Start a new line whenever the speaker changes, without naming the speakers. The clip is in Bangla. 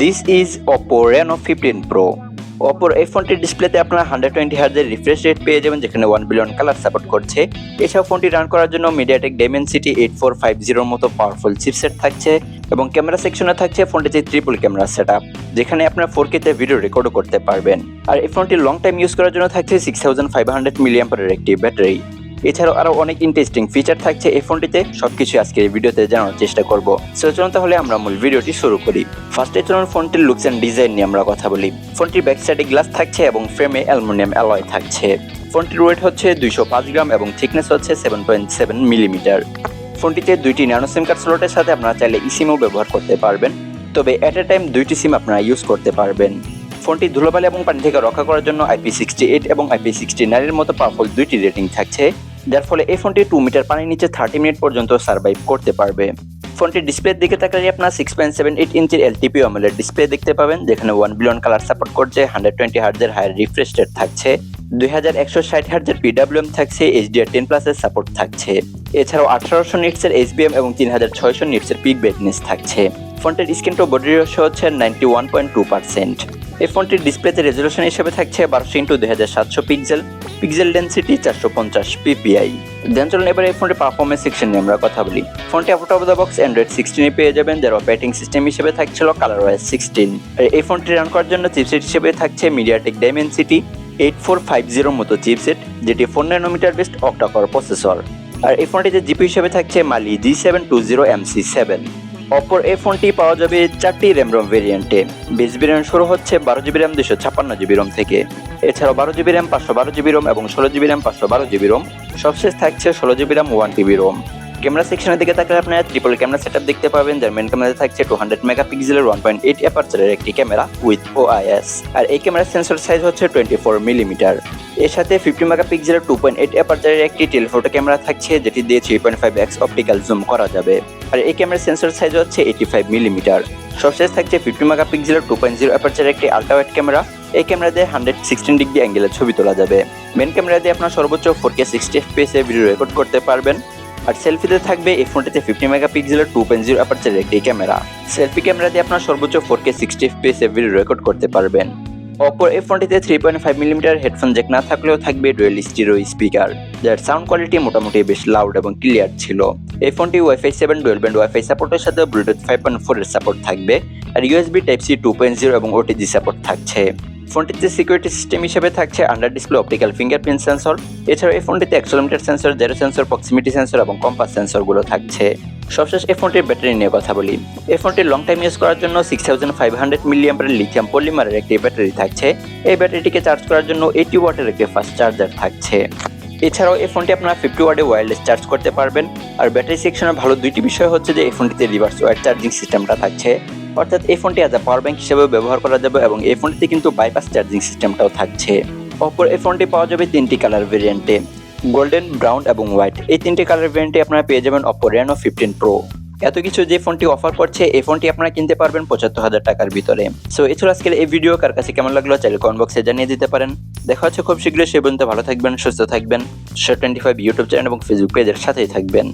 This is Oppo Reno fifteen pro ওপোর এই ফোনটির ডিসপ্লেতে আপনারা হান্ড্রেড টোয়েন্টি হার্জের রিফ্রেশ রেট পেয়ে যাবেন, যেখানে ওয়ান বিলিয়ন কালার সাপোর্ট করছে। এছাড়াও ফোনটি রান করার জন্য MediaTek Dimensity eight four five জিরোর মতো পাওয়ারফুল চিপসেট থাকছে এবং ক্যামেরা সেকশনে থাকছে ফোনটিতে ট্রিপল ক্যামেরা সেট আপ যেখানে আপনার ফোর কেতে ভিডিও রেকর্ডও করতে পারবেন। আর এই ফোনটি লং টাইম ইউজ করার জন্য থাকছে সিক্স থাউজেন্ড ফাইভ হান্ড্রেড মিলিয়াম্পারের একটি ব্যাটারি এছাড়াও আরও অনেক ইন্টারেস্টিং ফিচার থাকছে এই ফোনটিতে। সবকিছু আজকে এই ভিডিওতে জানানোর চেষ্টা করব। সো চলুন তাহলে আমরা মূল ভিডিওটি শুরু করি। ফার্স্টে চলুন ফোনটির লুকস এন্ড ডিজাইন নিয়ে আমরা কথা বলি। ফোনটির ব্যাক সাইডে গ্লাস থাকছে এবং ফ্রেমে অ্যালুমিনিয়াম অ্যালয় থাকছে। ফোনটির ওয়েট হচ্ছে দুইশো পাঁচ গ্রাম এবং থিকনেস হচ্ছে সেভেন পয়েন্ট সেভেন মিলিমিটার ফোনটিতে দুইটি ন্যানো সিম কার্ড স্লটের সাথে আপনারা চাইলে ইসিমও ব্যবহার করতে পারবেন। তবে এট এ টাইম দুইটি সিম আপনারা ইউজ করতে পারবেন। ফোনটি ধুলোবালি এবং পানি থেকে রক্ষা করার জন্য আইপি সিক্সটি এইট এবং আইপি সিক্সটি নাইনের মতো পাওয়ারফুল দুইটি রেটিং থাকছে। যার ফলে এই ফোনটি টু মিটার পানির নিচে থার্টি মিনিট পর্যন্ত সার্ভাইভ করতে পারবে। ফোনটির ডিসপ্লের দিকে তাকালে আপনার সিক্স পয়েন্ট সেভেন এইট ইঞ্চির এলটিপি অমলের ডিসপ্লে দেখতে পাবেন, যেখানে ওয়ান বিলিয়ন কালার সাপোর্ট করছে হান্ড্রেড টোয়েন্টি হার্জের হায়ার রিফ্রেশ রেট থাকছে, দুই হাজার একশো ষাট হার্জের পিডাব্লিউএম থাকছে এইচডিআর টেন প্লাসের সাপোর্ট থাকছে। এছাড়াও আঠারোশো নিটসের এইচবিএম এবং তিন হাজার ছয়শো নিটসের পিক ব্রাইটনেস থাকছে। ফোনটির স্ক্রিন টু বডি রেশিও হচ্ছে ninety one point two percent এই ফোনটির ডিসপ্লেতে রেজলিউশন হিসেবে থাকছে বারোশো ইন্টু দুই হাজার সাতশো পিক্সেল পিক্সেল ডেন্সিটি চারশো পঞ্চাশ পিপিআই দেন চলুন এবার এই ফোনটির পারফরমেন্স সেকশন নিয়ে আমরা কথা বলি। ফোনটি out of the box Android সিক্সটিনে পেয়ে যাবেন, যার অপারেটিং সিস্টেম হিসেবে থাকছিল কালার ওয়াইজ সিক্সটিন আর এই ফোনটি রান করার জন্য চিপসেট হিসেবে থাকছে MediaTek Dimensity eight four five জিরোর মতো চিপসেট যেটি four nanometre based octa core processor আর এই ফোনটিতে জিপি হিসেবে থাকছে Mali G seven two zero M C seven অপর এই ফোনটি পাওয়া যাবে চারটি র্যাম রম ভেরিয়েন্টে। বেস ভেরিয়েন্ট শুরু হচ্ছে বারো জিবি র্যাম দুশো ছাপ্পান্ন জিবি রম থেকে। এছাড়াও বারো জিবি র্যাম, পাঁচশো বারো জিবি রোম এবং ষোলো জিবি র্যাম, পাঁচশো বারো জিবি রম। সবশেষ থাকছে ষোলো GB RAM, one TB ROM. Camera সেকশনের দিকে তাকালে আপনারা ট্রিপল ক্যামেরা সেটআপ দেখতে পাবেন, যার মেন ক্যামেরাতে থাকছে টু হান্ড্রেড মেগাপিক্সেলের ওয়ান পয়েন্ট এইট অ্যাপারচারের একটি ক্যামেরা উইথ ওআইএস আর এই ক্যামেরার সেন্সর সাইজ হচ্ছে টোয়েন্টি ফোর মিলিমিটার এর সাথে ফিফটি মেগা মেগাপিক্সেলের টু পয়েন্ট এইট অ্যাপারচারের একটি টেলিফোটো ক্যামেরা থাকছে, যেটি দিয়ে three point five X optical zoom করা যাবে। আর এই ক্যামেরার সেন্সর সাইজ হচ্ছে এইটি ফাইভ মিলিমিটার সবশেষ থাকছে ফিফটি মেগাপিক্সেলের টু পয়েন্ট জিরো অ্যাপারচারের একটি আল্ট্রাওয়েট ক্যামেরা এই ক্যামেরা দিয়ে হান্ড্রেড সিক্সটিন ডিগ্রি অ্যাঙ্গেলের ছবি তোলা যাবে। মেন ক্যামেরা দিয়ে আপনার সর্বোচ্চ four K sixty FPS video record করতে পারবেন। আর সেলফিতে থাকবে এই ফোনটিতে ফিফটি মেগাপিক্সেলের টু পয়েন্ট জিরো অ্যাপারচারের একটি ক্যামেরা সেলফি ক্যামেরা দিয়ে আপনার সর্বোচ্চ four K sixty FPS video record করতে পারবেন। অপর এই ফোনটিতে three point five millimetre headphone jack না থাকলেও থাকবে ডুয়েল স্টিরো স্পিকার যার সাউন্ড কোয়ালিটি মোটামুটি বেশ লাউড এবং ক্লিয়ার ছিল। এই ফোনটি WiFi seven dual band WiFi সাপোর্টের সাথে ব্লুটুথ ফাইভ পয়েন্ট ফোরের সাপোর্ট থাকবে, আর USB type C two point zero এবং ওটিজি সাপোর্ট থাকছে। ফোনটিতে সিকিউরিটি সিস্টেম হিসেবে থাকছে under display optical fingerprint sensor এছাড়াও এই ফোনটিতে accelerometer sensor gyro sensor proximity sensor এবং কম্পাস সেন্সরগুলো থাকছে। সবশেষ এই ফোনটির ব্যাটারি নিয়ে কথা বলি। এই ফোনটির লং টাইম ইউজ করার জন্য সিক্স থাউজেন্ড ফাইভ হান্ড্রেড মিলিয়ামের লিথিয়াম পলিমারের একটি ব্যাটারি থাকছে। এই ব্যাটারিটিকে চার্জ করার জন্য এইটি ওয়াটের একটি ফাস্ট চার্জার থাকছে। এছাড়াও এই ফোনটি আপনারা ফিফটি ওয়ার্ডে ওয়্যারলেস চার্জ করতে পারবেন। আর ব্যাটারি সেকশনের ভালো দুইটি বিষয় হচ্ছে যে, এই ফোনটিতে রিভার্স ওয়ার চার্জিং সিস্টেমটা থাকছে। অর্থাৎ এই ফোনটি আজ পাওয়ার ব্যাংক হিসেবেও ব্যবহার করা যাবে এবং এই ফোনটিতে কিন্তু বাইপাস চার্জিং সিস্টেমটাও থাকছে। অপর এই ফোনটি পাওয়া যাবে তিনটি কালার ভেরিয়েন্টে গোল্ডেন ব্রাউন এবং হোয়াইট এই তিনটি কালার ভেরিয়েন্টে আপনারা পেয়ে যাবেন অপো রেনো ফিফটিন প্রো এত কিছু যে ফোনটি অফার করছে, এই ফোনটি আপনারা কিনতে পারবেন পঁচাত্তর হাজার টাকার ভিতরে। সো এছাড়া আজকের এই ভিডিও কার কাছে কেমন লাগল চাইলে কমেন্ট বক্সে জানিয়ে দিতে পারেন। দেখা হচ্ছে খুব শীঘ্রই, সে পর্যন্ত ভালো থাকবেন, সুস্থ থাকবেন। টোয়েন্টি ফাইভ ইউটিউব চ্যানেল এবং ফেসবুক পেজের সাথেই থাকবেন।